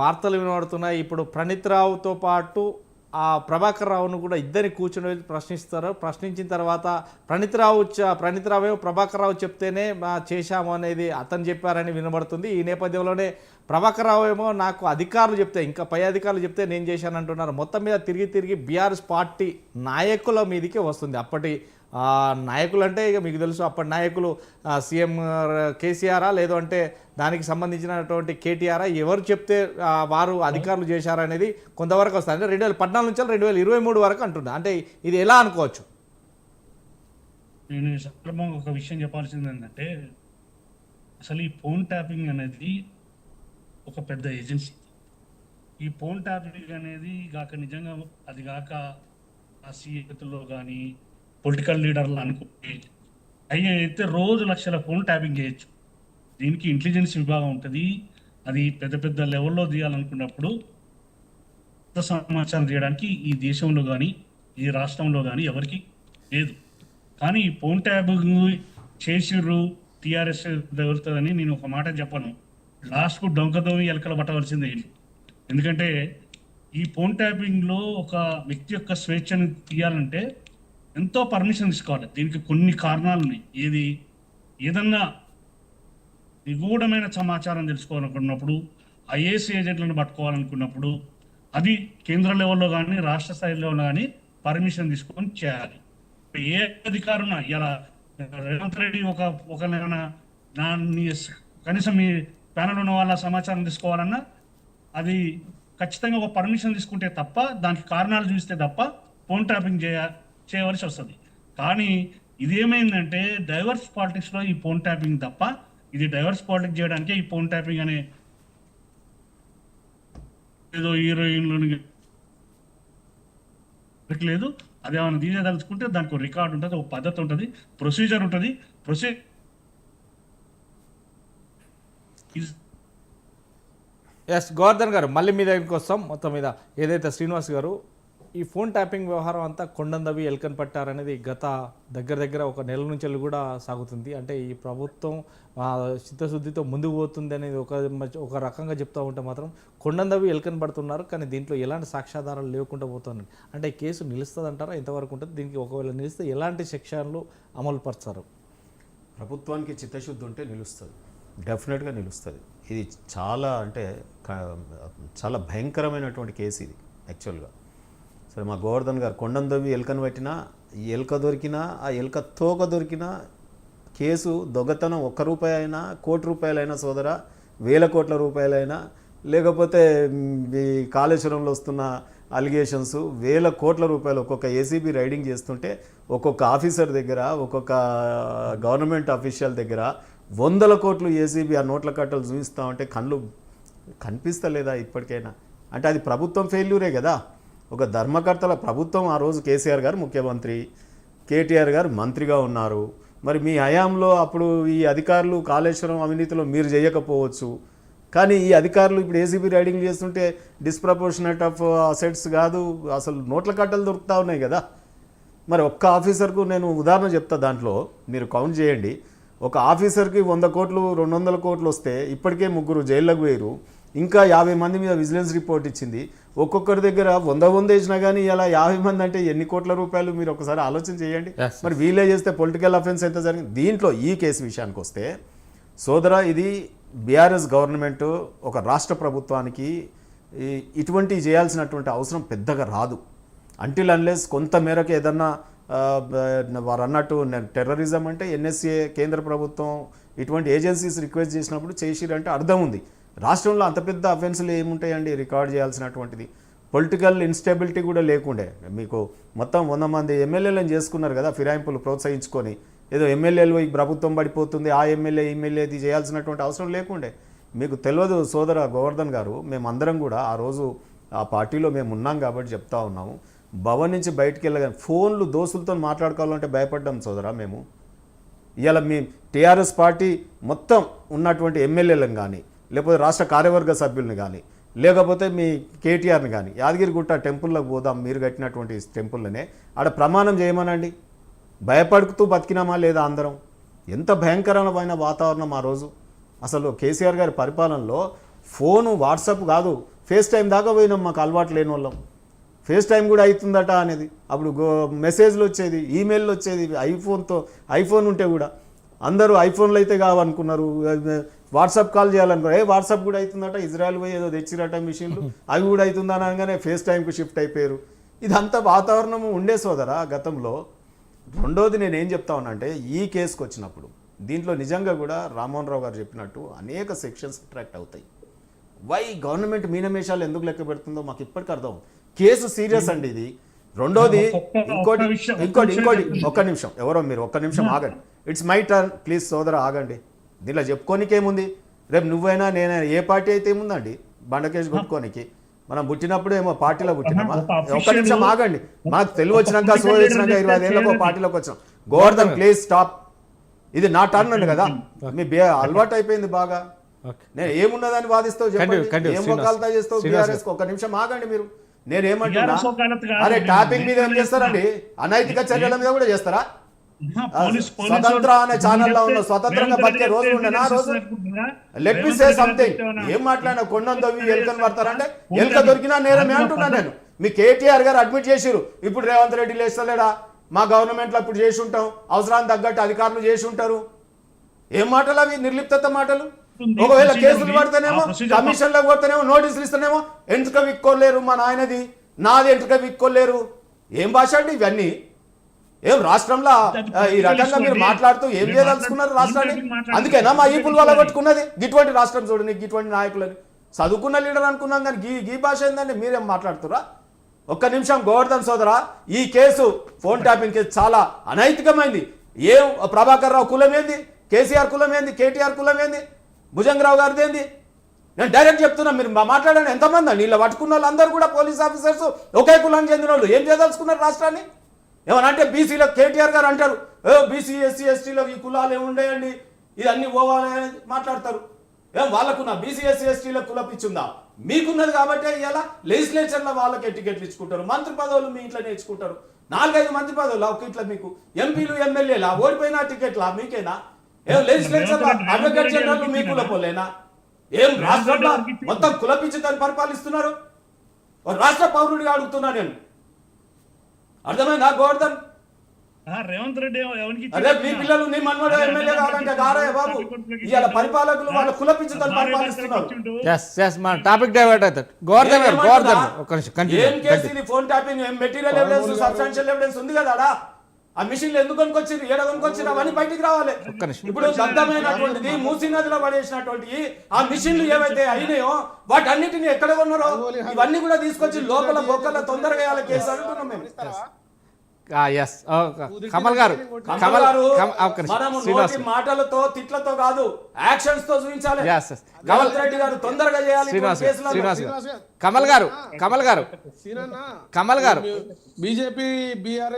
వార్తలు వినబడుతున్నాయి. ఇప్పుడు ప్రణీత్ రావుతో పాటు ఆ ప్రభాకర్ రావును కూడా ఇద్దరిని కూర్చొని ప్రశ్నిస్తారు. ప్రశ్నించిన తర్వాత ప్రణీత్ రావు ప్రణీత్ రావు ఏమో ప్రభాకర్ రావు చెప్తేనే చేశాము అనేది అతను చెప్పారని వినబడుతుంది. ఈ నేపథ్యంలోనే ప్రభాకర్ రావు ఏమో నాకు అధికారులు చెప్తే ఇంకా పై అధికారులు చెప్తే నేను చేశాను అంటున్నారు మొత్తం మీద తిరిగి తిరిగి బీఆర్ఎస్ పార్టీ నాయకుల మీదకే వస్తుంది. అప్పటి నాయకులు అంటే ఇక మీకు తెలుసు అప్పటి నాయకులు సీఎం కేసీఆరా? లేదు అంటే దానికి సంబంధించినటువంటి కేటీఆర్? ఎవరు చెప్తే వారు అధికారులు చేశారా అనేది కొంతవరకు వస్తుంది. అంటే రెండు వేల పద్నాలుగు నుంచి రెండు వేల ఇరవై మూడు వరకు అంటున్నా. అంటే ఇది ఎలా అనుకోవచ్చు? నేను సందర్భంగా ఒక విషయం చెప్పాల్సింది ఏంటంటే అసలు ఈ ఫోన్ ట్యాపింగ్ అనేది ఒక పెద్ద ఏజెన్సీ. ఈ ఫోన్ ట్యాపింగ్ అనేది కాక నిజంగా అది కాక ఆ సీఎతుల్లో కానీ పొలిటికల్ లీడర్లు అనుకుంటే అయ్యే అయితే రోజు లక్షల ఫోన్ ట్యాపింగ్ చేయొచ్చు. దీనికి ఇంటెలిజెన్స్ విభాగం ఉంటుంది. అది పెద్ద పెద్ద లెవెల్లో తీయాలనుకున్నప్పుడు కొత్త సమాచారం చేయడానికి ఈ దేశంలో కానీ ఈ రాష్ట్రంలో కానీ ఎవరికి లేదు. కానీ ఈ ఫోన్ ట్యాపింగ్ చేసిర్రు టీఆర్ఎస్ దొరుకుతుందని నేను ఒక మాట చెప్పను. లాస్ట్కు డొంకతో ఎలకలు పట్టవలసిందే ఎందుకంటే ఈ ఫోన్ ట్యాపింగ్లో ఒక వ్యక్తి యొక్క స్వేచ్ఛను తీయాలంటే ఎంతో పర్మిషన్ తీసుకోవాలి. దీనికి కొన్ని కారణాలు ఉన్నాయి. ఏది? ఏదన్నా నిగూఢమైన సమాచారం తెలుసుకోవాలనుకున్నప్పుడు ఐఏఎస్ ఏజెంట్లను పట్టుకోవాలనుకున్నప్పుడు అది కేంద్ర లెవెల్లో కానీ రాష్ట్ర స్థాయిలో కానీ పర్మిషన్ తీసుకొని చేయాలి. ఏ అధికారున్నా ఇలా రేవంత్ రెడ్డి ఒక ఒక నా కనీసం మీ ప్యానల్ ఉన్న వాళ్ళ సమాచారం తీసుకోవాలన్నా అది ఖచ్చితంగా ఒక పర్మిషన్ తీసుకుంటే తప్ప దానికి కారణాలు చూస్తే తప్ప ఫోన్ ట్రాపింగ్ చేయ చేయవలసి వస్తుంది. కానీ ఇదేమైందంటే డైవర్స్ పాలిటిక్స్లో ఈ ఫోన్ ట్యాపింగ్ తప్ప ఇది డైవర్స్ పాలిటిక్స్ చేయడానికే ఈ ఫోన్ ట్యాపింగ్ అనే ఏదో హీరోయిన్లను లేదు అదేమైనా తీసేదలుచుకుంటే దానికి ఒక రికార్డు ఉంటుంది ఒక పద్ధతి ఉంటుంది ప్రొసీజర్ ఉంటుంది. ప్రొసీ ఎస్ గోవర్ధన్ గారు మళ్ళీ మీ దగ్గరికి వస్తాం. మొత్తం మీద ఏదైతే శ్రీనివాస్ గారు ఈ ఫోన్ ట్యాపింగ్ వ్యవహారం అంతా కొండందవి ఎల్కన్ పట్టారనేది గత దగ్గర దగ్గర ఒక నెల నుంచి కూడా సాగుతుంది. అంటే ఈ ప్రభుత్వం చిత్తశుద్ధితో ముందుకు పోతుంది అనేది ఒక ఒక రకంగా చెప్తూ ఉంటే మాత్రం కొండందవి ఎల్కన్ పడుతున్నారు. కానీ దీంట్లో ఎలాంటి సాక్ష్యాధారాలు లేకుండా పోతున్నాయి అంటే కేసు నిలుస్తుంది అంటారా ఎంతవరకు ఉంటుంది? దీనికి ఒకవేళ నిలిస్తే ఎలాంటి శిక్షలు అమలు పరుస్తారు ప్రభుత్వానికి చిత్తశుద్ధి ఉంటే నిలుస్తుంది. డెఫినెట్గా నిలుస్తుంది. ఇది చాలా అంటే చాలా భయంకరమైనటువంటి కేసు ఇది యాక్చువల్గా. సరే మా గోవర్ధన్ గారు కొండందవి ఎలుకను పట్టినా ఎలుక దొరికినా ఆ ఎలుక తోక దొరికినా కేసు దొంగతనం ఒక్క రూపాయి అయినా కోటి రూపాయలైనా సోదర వేల కోట్ల రూపాయలైనా లేకపోతే ఈ కాళేశ్వరంలో వస్తున్న అలిగేషన్స్ వేల కోట్ల రూపాయలు ఒక్కొక్క ఏసీబీ రైడింగ్ చేస్తుంటే ఒక్కొక్క ఆఫీసర్ దగ్గర ఒక్కొక్క గవర్నమెంట్ అఫీషియల్ దగ్గర వందల కోట్లు ఏసీబీ ఆ నోట్ల కట్టలు చూపిస్తా ఉంటే కళ్ళు కనిపిస్తలేదా ఇప్పటికైనా? అంటే అది ప్రభుత్వం ఫెయిల్యూరే కదా. ఒక ధర్మకర్తల ప్రభుత్వం ఆ రోజు కేసీఆర్ గారు ముఖ్యమంత్రి కేటీఆర్ గారు మంత్రిగా ఉన్నారు. మరి మీ హయాంలో అప్పుడు ఈ అధికారులు కాళేశ్వరం అవినీతిలో మీరు చేయకపోవచ్చు కానీ ఈ అధికారులు ఇప్పుడు ఏసీబీ రైడింగ్ చేస్తుంటే డిస్ప్రపోర్షనట్ ఆఫ్ అసెట్స్ కాదు అసలు నోట్ల కట్టలు దొరుకుతూ ఉన్నాయి కదా. మరి ఒక్క ఆఫీసర్కు నేను ఉదాహరణ చెప్తా దాంట్లో మీరు కౌంట్ చేయండి. ఒక ఆఫీసర్కి వంద కోట్లు రెండు వందల కోట్లు వస్తే ఇప్పటికే ముగ్గురు జైళ్ళకు వేయరు ఇంకా యాభై మంది మీద విజిలెన్స్ రిపోర్ట్ ఇచ్చింది. ఒక్కొక్కరి దగ్గర వంద వంద వేసినా కానీ ఇలా యాభై మంది అంటే ఎన్ని కోట్ల రూపాయలు మీరు ఒకసారి ఆలోచన చేయండి. మరి వీలే చేస్తే పొలిటికల్ అఫెన్స్ ఎంత జరిగింది? దీంట్లో ఈ కేసు విషయానికి వస్తే సోదర ఇది బీఆర్ఎస్ గవర్నమెంట్ ఒక రాష్ట్ర ప్రభుత్వానికి ఇటువంటివి చేయాల్సినటువంటి అవసరం పెద్దగా రాదు. అంటిల్ అన్లెస్ కొంత మేరకు ఏదన్నా వారు అన్నట్టు టెర్రరిజం అంటే ఎన్ఎస్ఏ కేంద్ర ప్రభుత్వం ఇటువంటి ఏజెన్సీస్ రిక్వెస్ట్ చేసినప్పుడు చేసిరంటే అర్థం ఉంది. రాష్ట్రంలో అంత పెద్ద అఫెన్సులు ఏముంటాయండి? రికార్డ్ చేయాల్సినటువంటిది. పొలిటికల్ ఇన్స్టెబిలిటీ కూడా లేకుండే. మీకు మొత్తం వంద మంది ఎమ్మెల్యేలను చేసుకున్నారు కదా ఫిరాయింపులు ప్రోత్సహించుకొని. ఏదో ఎమ్మెల్యేలు ఈ ప్రభుత్వం పడిపోతుంది ఆ ఎమ్మెల్యే ఎమ్మెల్యే ఇది చేయాల్సినటువంటి అవసరం లేకుండే. మీకు తెలియదు సోదర గోవర్ధన్ గారు మేమందరం కూడా ఆ రోజు ఆ పార్టీలో మేము ఉన్నాం కాబట్టి చెప్తా ఉన్నాము. భవన్ నుంచి బయటికి వెళ్ళగానే ఫోన్లు దోస్తులతో మాట్లాడుకోవాలంటే భయపడ్డాం సోదరా మేము. ఇలా మీ టీఆర్ఎస్ పార్టీ మొత్తం ఉన్నటువంటి ఎమ్మెల్యేలను కానీ లేకపోతే రాష్ట్ర కార్యవర్గ సభ్యుల్ని కానీ లేకపోతే మీ కేటీఆర్ని కానీ యాదగిరిగుట్ట టెంపుల్లోకి పోదాం మీరు కట్టినటువంటి టెంపుల్లోనే ఆడ ప్రమాణం చేయమనండి. భయపడుతూ బతికినామా లేదా అందరం? ఎంత భయంకరమైన వాతావరణం ఆ రోజు. అసలు కేసీఆర్ గారి పరిపాలనలో ఫోను వాట్సాప్ కాదు ఫేస్ టైం దాకా పోయినాం మాకు అలవాటు లేని వాళ్ళం ఫేస్ టైం కూడా అవుతుందట అనేది. అప్పుడు మెసేజ్లు వచ్చేది ఈమెయిల్ వచ్చేది ఐఫోన్తో ఐఫోన్ ఉంటే కూడా. అందరూ ఐఫోన్లు అయితే కావనుకున్నారు. వాట్సాప్ కాల్ చేయాలనుకున్నారు. ఏ వాట్సాప్ కూడా అవుతుందట ఇజ్రాయెల్ పోయి ఏదో తెచ్చిరట మిషన్లు. అవి కూడా అవుతుందని అనగానే ఫేస్ టైంకి షిఫ్ట్ అయిపోయారు. ఇదంతా వాతావరణం ఉండే సోదరా గతంలో. రెండోది నేను ఏం చెప్తా ఉన్నానంటే ఈ కేసుకు వచ్చినప్పుడు దీంట్లో నిజంగా కూడా రామ్మోహన్ రావు గారు చెప్పినట్టు అనేక సెక్షన్స్ అట్రాక్ట్ అవుతాయి. వై గవర్నమెంట్ మీనమేషాలు ఎందుకు లెక్క పెడుతుందో మాకు ఇప్పటికి అర్థం. కేసు సీరియస్ అండి ఇది. రెండోది ఇంకోటి ఇంకోటి ఇంకోటి ఒక్క నిమిషం. ఎవరో మీరు ఒక్క నిమిషం ఆగండి. It's my turn. ప్లీజ్ సోదర ఆగండి. దీనిలో చెప్పుకోనికేముంది? రేపు నువ్వైనా నేనైనా ఏ పార్టీ అయితే ఏముందండి? బండకేసి కొట్టుకోనికి. మనం పుట్టినప్పుడు ఏమో పార్టీలో పుట్టినామా? ఒక్క నిమిషం ఆగండి. మనకు తెలివి వచ్చినాక ఒక సో political వచ్చినాక ఇరవై ఐదేళ్ళకు. పార్టీలోకి వచ్చాం. Govardhan please stop. ఇది నా టర్న్ అండి కదా. మీ అలవాటు అయిపోయింది బాగా. నేను ఏమున్నదని వాదిస్తావు చెప్పండి. ఏం. వకాలతా చేస్తావు బీఆర్ఎస్ ఒక నిమిషం ఆగండి మీరు. నేను ఏమంటున్నా BRS వకాలత్ కాదు. అరే టాపింగ్ మీద ఏం చేస్తారండి? అనైతిక చర్యల మీద కూడా చేస్తారా? స్వతంత్ర అనే ఛానల్లో ఉన్న స్వతంత్రంగా బతికే రోజు? ఉండేనా రోజు? లెట్ మీ సే సంథింగ్ ఏం మాట్లాడినా కొండం తవ్వి ఎలుకని పడతారంటే. ఎలుక దొరికినా నేరమే అంటున్నాను నేను. మీ కేటీఆర్ గారు అడ్మిట్ చేసిరు ఇప్పుడు రేవంత్ రెడ్డి లేస్తలేడా? మా గవర్నమెంట్లో ఇప్పుడు చేసి ఉంటాం అవసరానికి తగ్గట్టు అధికారులు చేసి ఉంటారు ఏం మాటలు అవి? నిర్లిప్తత మాటలు. ఒకవేళ కేసులు. పడితేనేమో కమిషన్లకు పోతేనేమో నోటీసులు ఇస్తేనేమో ఎంట్రుక విక్కోలేరు మా నాయనది. నాది ఎంట్రుక విక్కోలేరు. ఏం భాష అండి ఇవన్నీ? ఏం రాష్ట్రంలో ఈ రకంగా మీరు మాట్లాడుతూ ఏం చేయదలుచుకున్నారు రాష్ట్రాన్ని? అందుకేనా మా ఈపులు వాళ్ళ కొట్టుకున్నది? గిటువంటి రాష్ట్రం చూడండి గిటువంటి నాయకులని. చదువుకున్న లీడర్ అనుకున్నాం కానీ గీ గీ భాష ఏందండి? మీరేం మాట్లాడుతురా ఒక్క నిమిషం గోవర్ధన్ సోదరా ఈ కేసు ఫోన్ ట్యాపింగ్ కేసు చాలా అనైతికమైంది. ఏం ప్రభాకర్ రావు కులం ఏంది? కేసీఆర్ కులం ఏంది? కేటీఆర్ కులం ఏంది? భుజంగరావు గారిది ఏంది? నేను డైరెక్ట్ చెప్తున్నా మీరు మాట్లాడండి. ఎంతమంది? అండి ఇలా పట్టుకున్న వాళ్ళు అందరూ కూడా పోలీస్ ఆఫీసర్స్ ఒకే కులానికి చెందిన వాళ్ళు ఏం చేయదలుచుకున్నారు రాష్ట్రాన్ని? ఏమన్నా అంటే బీసీలో కేటీఆర్ గారు అంటారు ఏ బీసీ ఎస్సీ ఎస్టీలో ఈ కులాలు ఏమి ఉండేయండి ఇది అన్ని పోవాలి అని మాట్లాడతారు. ఏం వాళ్ళకు నా బీసీ ఎస్సీ ఎస్టీలో కుల పిచ్చుందా మీకున్నది కాబట్టి ఇలా లెజిస్లేచర్లో వాళ్ళకి టికెట్లు ఇచ్చుకుంటారు మంత్రి పదవులు మీ ఇంట్లో నేర్చుకుంటారు నాలుగైదు మంత్రి పదవులు ఒక ఇట్లా మీకు? ఎంపీలు ఎమ్మెల్యేలా? ఓడిపోయిన టికెట్లా? మీకేనా? ఏం లెజిస్లేచర్ అడ్వకేట్ జనరల్ మీ కుల పోలేనా ఏం రాష్ట్రంలో మొత్తం కులపించుదని పరిపాలిస్తున్నారు? ఒక రాష్ట్ర పౌరుడిగా అడుగుతున్నా నేను. అర్థమైందా గోవర్ధన్? ఆ, రేవంత్ రెడ్డి ఎవరికి అరే మీ పిల్లలు నీ మన్మడు ఎమ్మెల్యే కావాలంటే గారయ్య బాబు. ఇవాళ పరిపాలకులు వాళ్ళ కులపించుదని పరిపాలిస్తున్నారు. మన టాపిక్ డైవర్ట్ అవుతుంది. గోవర్ధన్ గారు గోవర్ధన్ గారు ఒక్క నిమిషం ఏం case phone tapping material evidence substantial evidence ఉంది కదా? ఆ మిషన్లు ఎందుకు కొనుకొచ్చింది ఏడ కొనుకొచ్చింది అవన్నీ బయటికి రావాలి. ఇప్పుడు దగ్ధమైనటువంటిది మూసీ నదిలో పడేసినటువంటి ఆ మిషన్లు ఏవైతే అయినాయో వాటన్నిటిని ఎక్కడ కొన్నారో ఇవన్నీ కూడా తీసుకొచ్చి లోపల బొక్కల తొందరగా వేయాలి కేసు అంటున్నాం మేము. కమల్ గారు కమల్ గారు మాటలతో తిట్లతో కాదు యాక్షన్స్తో చూపించాలి. కమల్ రెడ్డి గారు తొందరగా చేయాలి శ్రీనివాస్ కమల్ గారు కమల్ గారు. సీనన్న కమల్ గారు. BJP BRS